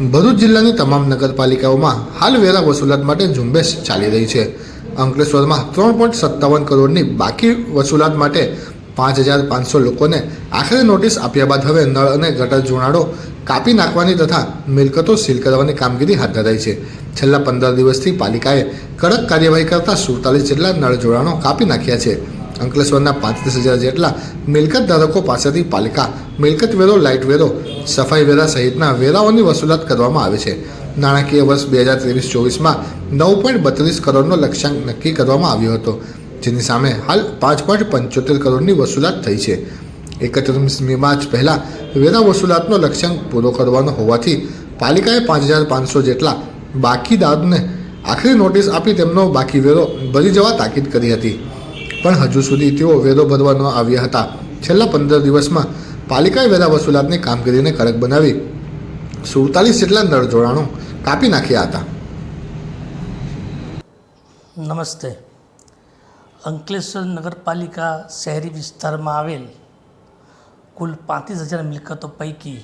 ભરૂચ જિલ્લાની તમામ નગરપાલિકાઓમાં હાલ વેરા વસૂલાત માટે ઝુંબેશ ચાલી રહી છે. અંકલેશ્વરમાં ત્રણ પોઈન્ટ સત્તાવન કરોડની બાકી વસૂલાત માટે પાંચ હજાર પાંચસો લોકોને આખરે નોટિસ આપ્યા બાદ હવે નળ અને ગટર જોડાણો કાપી નાખવાની તથા મિલકતો સીલ કરવાની કામગીરી હાથ ધરાઈ છે. છેલ્લા પંદર દિવસથી પાલિકાએ કડક કાર્યવાહી કરતા સુડતાલીસ જેટલા નળ જોડાણો કાપી નાખ્યા છે. અંકલેશ્વરના પાંત્રીસ હજાર જેટલા મિલકત ધારકો પાસેથી પાલિકા, મિલકત વેરો, લાઇટ વેરો, સફાઈ વેરા સહિતના વેરાઓની વસૂલાત કરવામાં આવે છે. નાણાકીય વર્ષ બે હજાર ત્રેવીસ ચોવીસમાં નવ પોઈન્ટ બત્રીસ કરોડનો લક્ષ્યાંક નક્કી કરવામાં આવ્યો હતો, જેની સામે હાલ પાંચ પોઈન્ટ પંચોતેર કરોડની વસૂલાત થઈ છે. એકત્રીસમી માર્ચ પહેલાં વેરા વસૂલાતનો લક્ષ્યાંક પૂરો કરવાનો હોવાથી પાલિકાએ પાંચ હજાર પાંચસો જેટલા બાકીદારને આખરી નોટિસ આપી તેમનો બાકી વેરો ભરી જવા તાકીદ કરી હતી. પણ હજુ સુધી તેઓ વેરો ભરવા ન આવ્યા હતા. છેલ્લા પંદર દિવસમાં પાલિકાએ વેરા વસૂલાતની કામગીરીને કડક બનાવી. સુડતાલીસ જેટલા નળ જોડાણો કાપી નાખ્યા હતા. નમસ્તે. અંકલેશ્વર નગરપાલિકા શહેરી વિસ્તારમાં આવેલ કુલ પાંત્રીસ હજાર મિલકતો પૈકી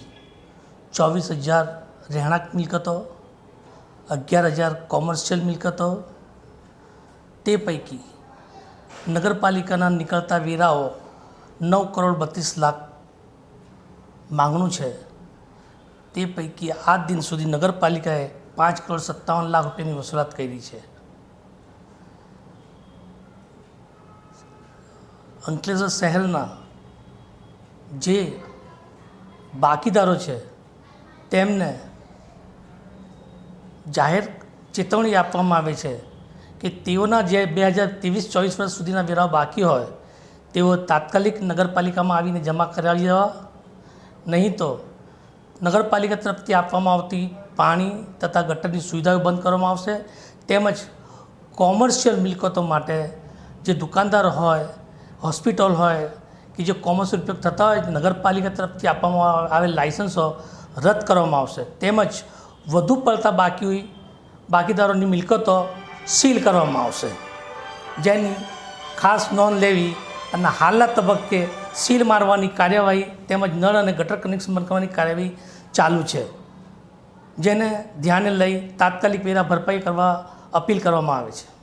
ચોવીસ હજાર રહેણાંક મિલકતો, અગિયાર હજાર કોમર્શિયલ મિલકતો, તે પૈકી નગરપાલિકાના નીકળતા વેરાઓ નવ કરોડ બત્રીસ લાખ માંગણું છે. તે પૈકી આજ દિન સુધી નગરપાલિકાએ પાંચ કરોડ સત્તાવન લાખ રૂપિયાની વસૂલાત કરી છે. અંકલેશ્વર શહેરના જે બાકીદારો છે, તેમને જાહેર ચેતવણી આપવામાં આવે છે. કે તેઓના જે બે હજાર ત્રેવીસ, ચોવીસ વર્ષ સુધીના વેરાઓ બાકી હોય, તેઓ તાત્કાલિક નગરપાલિકામાં આવીને જમા કરાવી દેવા. નહીં તો નગરપાલિકા તરફથી આપવામાં આવતી પાણી તથા ગટરની સુવિધાઓ બંધ કરવામાં આવશે. તેમજ કોમર્શિયલ મિલકતો માટે જે દુકાનદાર હોય, હોસ્પિટલ હોય, કે જે કોમર્શિયલ ઉપયોગ થતા હોય, નગરપાલિકા તરફથી આપવામાં આવેલ લાઇસન્સો રદ કરવામાં આવશે. તેમજ વધુ પડતા બાકી બાકીદારોની મિલકતો સીલ કરવામાં આવશે. જેની ખાસ નોંધ લેવી અને હાલના તબક્કે સીલ મારવાની કાર્યવાહી તેમજ નળ અને ગટર કનેક્શન બંધ કાર્યવાહી ચાલુ છે. જેને ધ્યાને લઈ તાત્કાલિક વેરા ભરપાઈ કરવા અપીલ કરવામાં આવે છે.